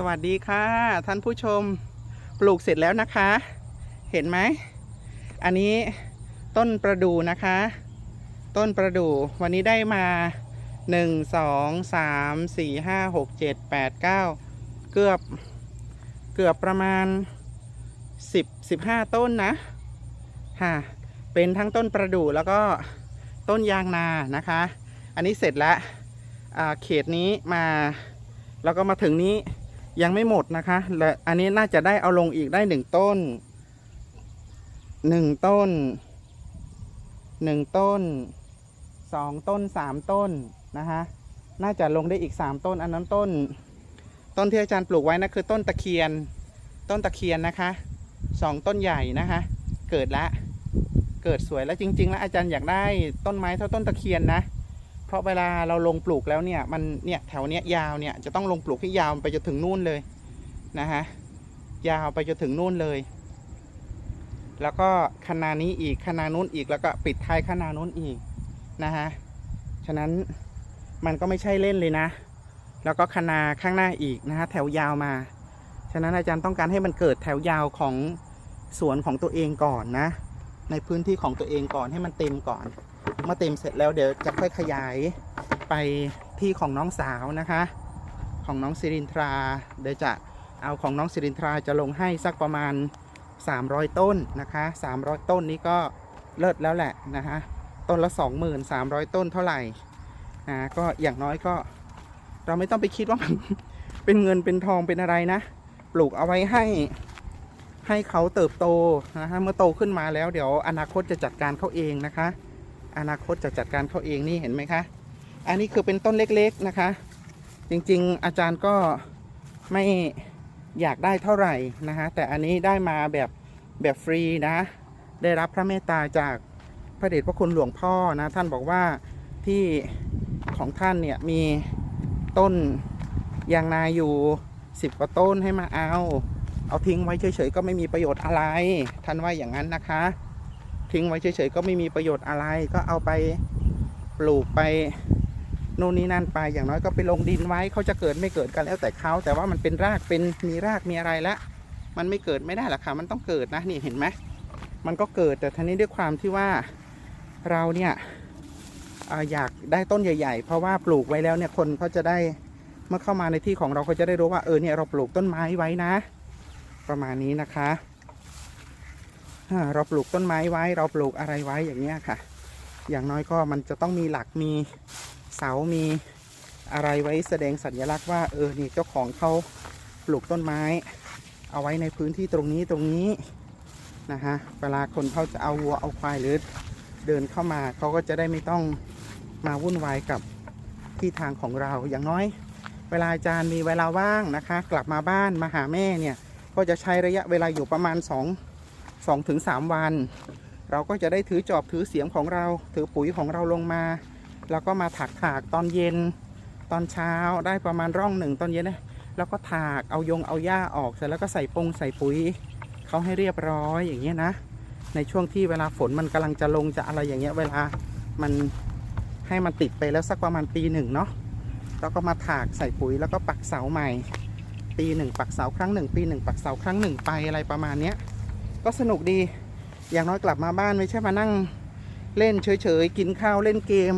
สวัสดีค่ะ ท่านผู้ชมปลูกเสร็จแล้วนะคะ เห็นไหม อันนี้ต้นประดู่นะคะ ต้นประดู่วันนี้ได้มา1 2 3 4 5 6 7 8 9เกือบเกือบประมาณ10 15ต้นนะค่ะเป็นทั้งต้นประดู่แล้วก็ต้นยางนานะคะ อันนี้เสร็จแล้วอาเขตนี้มา แล้วก็มาถึงนี้ ยังไม่หมดนะคะ และอันนี้น่าจะได้เอาลงอีกได้หนึ่งต้นหนึ่งต้นหนึ่งต้นสองต้นสามต้นนะคะน่าจะลงได้อีกสามต้น อันนั้นต้น ต้นที่อาจารย์ปลูกไว้นะคือต้นตะเคียน ต้นตะเคียนนะคะสองต้นใหญ่นะคะ เกิดละ เกิดสวยแล้วจริง ๆ แล้วอาจารย์อยากได้ต้นไม้เท่าต้นตะเคียนนะ เพราะเวลาเราลงปลูกแล้วเนี่ยมันเนี่ยแถวเนี้ยยาวเนี่ยจะต้องลงปลูกให้ยาวไปจนถึงนู่นเลยนะฮะยาวไปจนถึงนู่นเลย แล้วก็คณานี้อีกคณานู้นอีกแล้วก็ปิดท้ายคณานู้นอีกนะฮะฉะนั้นมันก็ไม่ใช่เล่นเลยนะ แล้วก็คณาข้างหน้าอีกนะฮะแถวยาวมา ฉะนั้นอาจารย์ต้องการให้มันเกิดแถวยาวของสวนของตัวเองก่อนนะ ในพื้นที่ของตัวเองก่อนให้มันเต็มก่อน เมื่อเต็มเสร็จแล้วเดี๋ยวจะค่อยขยายไปที่ของน้องสาวนะคะ ของน้องสิรินทรา เดี๋ยวจะเอาของน้องสิรินทราจะลงให้สักประมาณ 300 ต้นนะคะ300 ต้นนี้ก็เลิศแล้วแหละนะคะต้นละ 2300 ต้นเท่าไหร่นะก็อย่างน้อยก็เราไม่ต้องไปคิดว่ามันเป็นเงินเป็นทองเป็นอะไรนะ ปลูกเอาไว้ให้ให้เขาเติบโตนะฮะเมื่อโตขึ้นมาแล้วเดี๋ยวอนาคตจะจัดการเขาเองนะคะ อนาคตจะจัดการเขาเองนี่เห็นไหมคะ อันนี้คือเป็นต้นเล็กๆนะคะ จริงๆอาจารย์ก็ไม่อยากได้เท่าไหร่นะฮะแต่อันนี้ได้มาแบบแบบฟรีนะ ได้รับพระเมตตาจากพระเดชพระคุณหลวงพ่อนะท่านบอกว่าที่ของท่านเนี่ยมีต้นยางนาอยู่10กว่าต้นให้มาเอา เอาทิ้งไว้เฉยๆก็ไม่มีประโยชน์อะไร ท่านว่าอย่างนั้นนะคะ ทิ้งไว้เฉยๆก็ไม่มีประโยชน์อะไร ก็เอาไปปลูกไปโน่นนี่นั่นไปอย่างน้อยก็ไปลงดินไว้เขาจะเกิดไม่เกิดกันแล้วแต่เขาแต่ว่ามันเป็นรากเป็นมีรากมีอะไรล้วมันไม่เกิดไม่ได้หรอกค่ะมันต้องเกิดนะนี่เห็นไหมมันก็เกิดแต่ทีนี้ด้วยความที่ว่าเราเนี่ยอยากได้ต้นใหญ่ ๆ เพราะว่าปลูกไว้แล้วเนี่ยคนเขาจะได้เมื่อเข้ามาในที่ของเราเขาจะได้รู้ว่าเออเนี่ยเราปลูกต้นไม้ไว้นะ ประมาณนี้นะคะ เราปลูกต้นไม้ไว้ เราปลูกอะไรไว้อย่างเงี้ยค่ะ อย่างน้อยก็มันจะต้องมีหลักมีเสา มีอะไรไว้แสดงสัญลักษณ์ว่าเออนี่เจ้าของเขาปลูกต้นไม้ เอาไว้ในพื้นที่ตรงนี้ตรงนี้นะฮะเวลาคนเขาจะเอาวัวเอาควายหรือเดินเข้ามาเขาก็จะได้ไม่ต้องมาวุ่นวายกับที่ทางของเราอย่างน้อย เวลาอาจารย์มีเวลาว่างนะคะ กลับมาบ้านมาหาแม่เนี่ยก็จะใช้ระยะเวลาอยู่ประมาณ 2 สองถึงสามวัน เราก็จะได้ถือจอบถือเสียมของเรา ถือปุ๋ยของเราลงมา แล้วก็มาถักถากตอนเย็น ตอนเช้าได้ประมาณร่องหนึ่งตอนเย็นนะแล้วก็ถากเอายงเอาหญ้าออกเสร็จแล้วก็ใส่ปงใส่ปุ๋ยเขาให้เรียบร้อยอย่างเงี้ยนะ ในช่วงที่เวลาฝนมันกำลังจะลงจะอะไรอย่างเงี้ยเวลามันให้มันติดไปแล้วสักประมาณปีหนึ่งเนาะแล้วก็มาถากใส่ปุ๋ยแล้วก็ปักเสาใหม่ ปีหนึ่งปักเสาครั้งหนึ่งปีหนึ่งปักเสาครั้งหนึ่งไปอะไรประมาณเนี้ย ก็สนุกดี อย่างน้อยกลับมาบ้านไม่ใช่มานั่งเล่นเฉยๆ กินข้าวเล่นเกม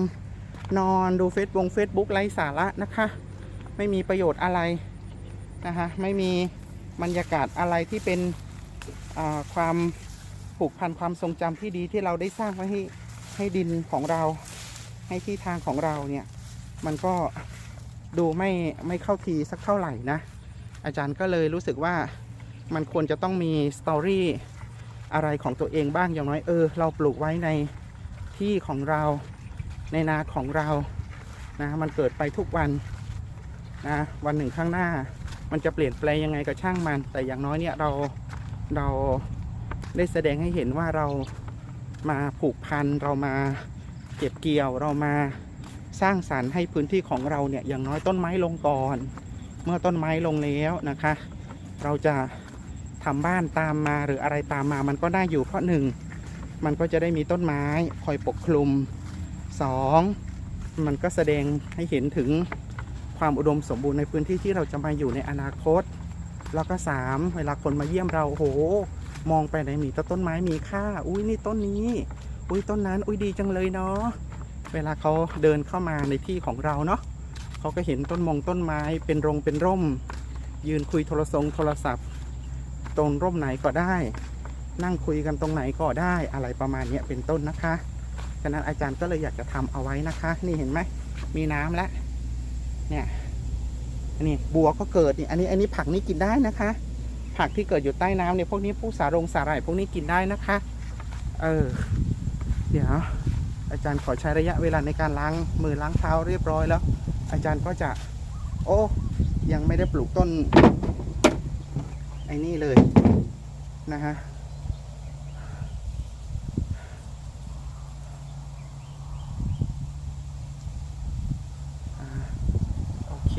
นอนดูเฟซบุ๊กเฟซบุ๊กไร้สาระนะคะ ไม่มีประโยชน์อะไรนะคะไม่มีบรรยากาศอะไรที่เป็นความผูกพันความทรงจำที่ดีที่เราได้สร้างไว้ให้ให้ดินของเรา ให้ที่ทางของเราเนี่ย มันก็ดูไม่ไม่เข้าทีสักเท่าไหร่นะ อาจารย์ก็เลยรู้สึกว่ามันควรจะต้องมีสตอรี่ อะไรของตัวเองบ้างอย่างน้อยเออ เราปลูกไว้ในที่ของเราในนาของเรานะมันเกิดไปทุกวันนะวันหนึ่งข้างหน้า มันจะเปลี่ยนแปลงยังไงก็ช่างมัน แต่อย่างน้อยเนี่ยเราเราได้แสดงให้เห็นว่าเรามาผูกพันเรามาเก็บเกี่ยวเรามาสร้างสรรค์ให้พื้นที่ของเราเนี่ยอย่างน้อยต้นไม้ลงก่อน เมื่อต้นไม้ลงแล้วนะคะ เราจะ ทำบ้านตามมาหรืออะไรตามมามันก็ได้อยู่เพราะหนึ่งมันก็จะได้มีต้นไม้คอยปกคลุมสองมันก็แสดงให้เห็นถึงความอุดมสมบูรณ์ในพื้นที่ที่เราจะมาอยู่ในอนาคต แล้วก็สามเวลาคนมาเยี่ยมเราโอ้โหมองไปไหนมีตต้นไม้มีค่า อุ้ยนี่ต้นนี้ อุ้ยต้นนั้น อุ้ยดีจังเลยเนาะเวลาเขาเดินเข้ามาในที่ของเราเนาะเขาก็เห็นต้นมงต้นไม้เป็นรงเป็นร่ม ยืนคุยโทรศัพท์โทรศัพท์ ตรงร่มไหนก็ได้ นั่งคุยกันตรงไหนก็ได้อะไรประมาณนี้เป็นต้นนะคะฉะนั้นอาจารย์ก็เลยอยากจะทำเอาไว้นะคะ นี่เห็นไหมมีน้ำแล้วเนี่ยอันนี้บัวก็เกิดนี่อันนี้อันนี้ผักนี่กินได้นะคะ ผักที่เกิดอยู่ใต้น้ำเนี่ยพวกนี้พวกสารงสาหร่ายพวกนี้กินได้นะคะ เออเดี๋ยวอาจารย์ขอใช้ระยะเวลาในการล้างมือล้างเท้าเรียบร้อยแล้ว อาจารย์ก็จะ โอ้ยังไม่ได้ปลูกต้น ไอ้นี่เลยนะฮะโอเค